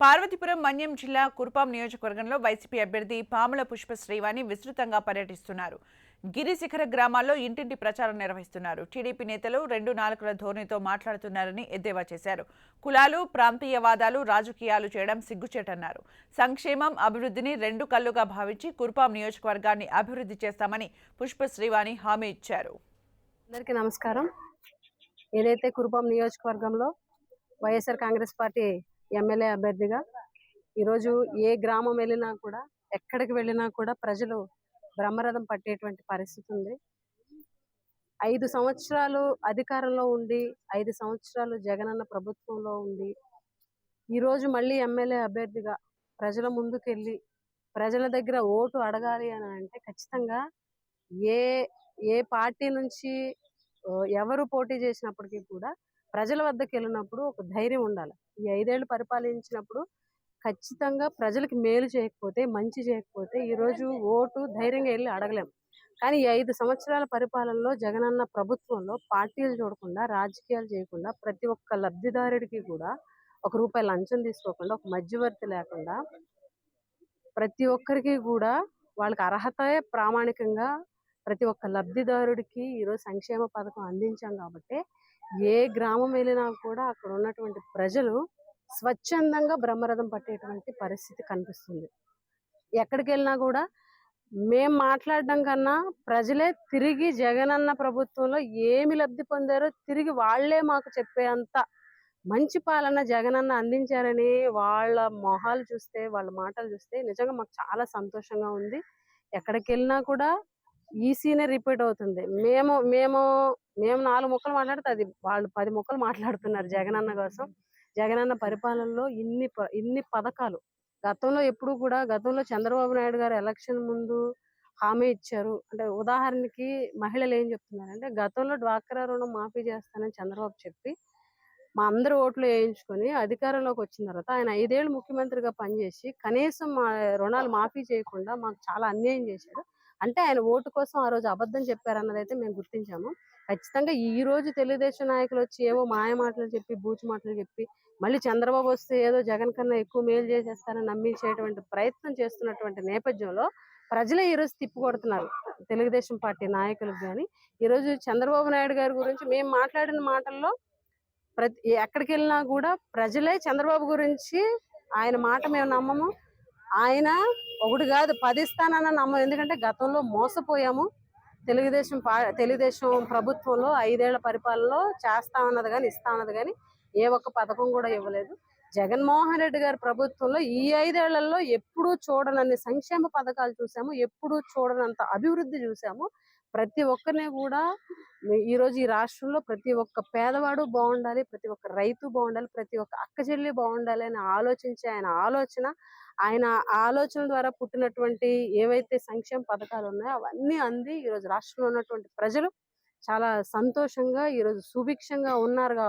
పార్వతీపురం మన్యం జిల్లా కుర్పాం నియోజకవర్గంలో వైసీపీ అభ్యర్థి పాముల పుష్ప శ్రీవాణి విస్తృతంగా పర్యటిస్తున్నారు. గిరిశిఖర గ్రామాల్లో ఇంటింటి ప్రచారం నిర్వహిస్తున్నారు. టీడీపీ నేతలు రెండు నాలుగుల ధోరణితో మాట్లాడుతున్నారని ఎద్దేవా చేశారు. కులాలు ప్రాంతీయవాదాలు రాజకీయాలు చేయడం సిగ్గుచేటన్నారు. సంక్షేమం అభివృద్ధిని రెండు కళ్ళుగా భావించి కుర్పాం నియోజకవర్గాన్ని అభివృద్ధి చేస్తామని పుష్ప శ్రీవాణి హామీ ఇచ్చారు. అందరికీ నమస్కారం. ఏదైతే కురుపాం నియోజకవర్గంలో వైఎస్ఆర్ కాంగ్రెస్ పార్టీ ఎమ్మెల్యే అభ్యర్థిగా. ఈరోజు ఏ గ్రామం వెళ్ళినా కూడా ఎక్కడికి వెళ్ళినా కూడా ప్రజలు బ్రహ్మరథం పట్టేటువంటి పరిస్థితి ఉంది. ఐదు సంవత్సరాలు అధికారంలో ఉండి ఐదు సంవత్సరాలు జగనన్న ప్రభుత్వంలో ఉండి ఈరోజు మళ్ళీ ఎమ్మెల్యే అభ్యర్థిగా ప్రజల ముందుకెళ్ళి ప్రజల దగ్గర ఓటు అడగాలి అని అంటే ఖచ్చితంగా ఏ ఏ పార్టీ నుంచి ఎవరు పోటీ చేసినప్పటికీ కూడా ప్రజల వద్దకు వెళ్ళినప్పుడు ఒక ధైర్యం ఉండాలి. ఈ ఐదేళ్ళు పరిపాలించినప్పుడు ఖచ్చితంగా ప్రజలకు మేలు చేయకపోతే మంచి చేయకపోతే ఈరోజు ఓటు ధైర్యంగా వెళ్ళి అడగలేం. కానీ ఈ ఐదు సంవత్సరాల పరిపాలనలో జగనన్న ప్రభుత్వంలో పార్టీలు చూడకుండా రాజకీయాలు చేయకుండా ప్రతి ఒక్క లబ్ధిదారుడికి కూడా ఒక రూపాయి లంచం తీసుకోకుండా ఒక మధ్యవర్తి లేకుండా ప్రతి ఒక్కరికి కూడా వాళ్ళకి అర్హత ప్రామాణికంగా ప్రతి ఒక్క లబ్ధిదారుడికి ఈరోజు సంక్షేమ పథకం అందించాం కాబట్టి ఏ గ్రామం వెళ్ళినా కూడా అక్కడ ఉన్నటువంటి ప్రజలు స్వచ్ఛందంగా బ్రహ్మరథం పట్టేటువంటి పరిస్థితి కనిపిస్తుంది. ఎక్కడికి వెళ్ళినా కూడా మేం మాట్లాడడం కన్నా ప్రజలే తిరిగి జగనన్న ప్రభుత్వంలో ఏమి లబ్ధి పొందారో తిరిగి వాళ్ళే మాకు చెప్పేంత మంచి పాలన జగనన్న అందించారని వాళ్ళ మొహాలు చూస్తే వాళ్ళ మాటలు చూస్తే నిజంగా మాకు చాలా సంతోషంగా ఉంది. ఎక్కడికి వెళ్ళినా కూడా ఈ సీనే రిపీట్ అవుతుంది. మేము మేము మేము నాలుగు ముక్కలు మాట్లాడితే అది వాళ్ళు పది ముక్కలు మాట్లాడుతున్నారు జగనన్న కోసం. జగనన్న పరిపాలనలో ఇన్ని ప- ఇన్ని పథకాలు. గతంలో ఎప్పుడు కూడా గతంలో చంద్రబాబు నాయుడు గారు ఎలక్షన్ ముందు హామీ ఇచ్చారు. అంటే ఉదాహరణకి మహిళలు ఏం చెప్తున్నారు అంటే గతంలో డ్వాక్రా రుణం మాఫీ చేస్తానని చంద్రబాబు చెప్పి మా అందరి ఓట్లు వేయించుకొని అధికారంలోకి వచ్చిన తర్వాత ఆయన ఐదేళ్ళు ముఖ్యమంత్రిగా పనిచేసి కనీసం మా రుణాలు మాఫీ చేయకుండా మాకు చాలా అన్యాయం చేశారు అంటే ఆయన ఓటు కోసం ఆ రోజు అబద్ధం చెప్పారన్నది అయితే మేము గుర్తించాము. ఖచ్చితంగా ఈ రోజు తెలుగుదేశం నాయకులు వచ్చి ఏవో మాయ మాటలు చెప్పి బూచి మాటలు చెప్పి మళ్ళీ చంద్రబాబు వస్తే ఏదో జగన్ కన్నా ఎక్కువ మేలు చేసేస్తారని నమ్మించేటువంటి ప్రయత్నం చేస్తున్నటువంటి నేపథ్యంలో ప్రజలే ఈరోజు తిప్పికొడుతున్నారు తెలుగుదేశం పార్టీ నాయకులకు కానీ ఈరోజు చంద్రబాబు నాయుడు గారి గురించి మేము మాట్లాడిన మాటల్లో ప్రతి ఎక్కడికి వెళ్ళినా కూడా ప్రజలే చంద్రబాబు గురించి ఆయన మాట మేము నమ్మము. ఆయన ఒకటి కాదు పది ఇస్తానన్న నమ్మం ఎందుకంటే గతంలో మోసపోయాము. తెలుగుదేశం పా తెలుగుదేశం ప్రభుత్వంలో ఐదేళ్ళ పరిపాలనలో చేస్తా ఉన్నది కానీ ఇస్తా ఉన్నది కానీ ఏ ఒక్క పథకం కూడా ఇవ్వలేదు. జగన్మోహన్ రెడ్డి గారి ప్రభుత్వంలో ఈ ఐదేళ్ళలో ఎప్పుడూ చూడనన్ని సంక్షేమ పథకాలు చూసాము ఎప్పుడూ చూడనంత అభివృద్ధి చూసాము. ప్రతి ఒక్కరిని కూడా ఈ రోజు ఈ రాష్ట్రంలో ప్రతి ఒక్క పేదవాడు బాగుండాలి ప్రతి ఒక్క రైతు బాగుండాలి ప్రతి ఒక్క అక్క చెల్లి బాగుండాలి అని ఆలోచించే ఆయన ఆలోచన ఆయన ఆలోచన ద్వారా పుట్టినటువంటి ఏవైతే సంక్షేమ పథకాలు ఉన్నాయో అవన్నీ అంది ఈ రోజు రాష్ట్రంలో ఉన్నటువంటి ప్రజలు. చాలా సంతోషంగా ఈ రోజు సుభిక్షంగా ఉన్నారు కాబట్టి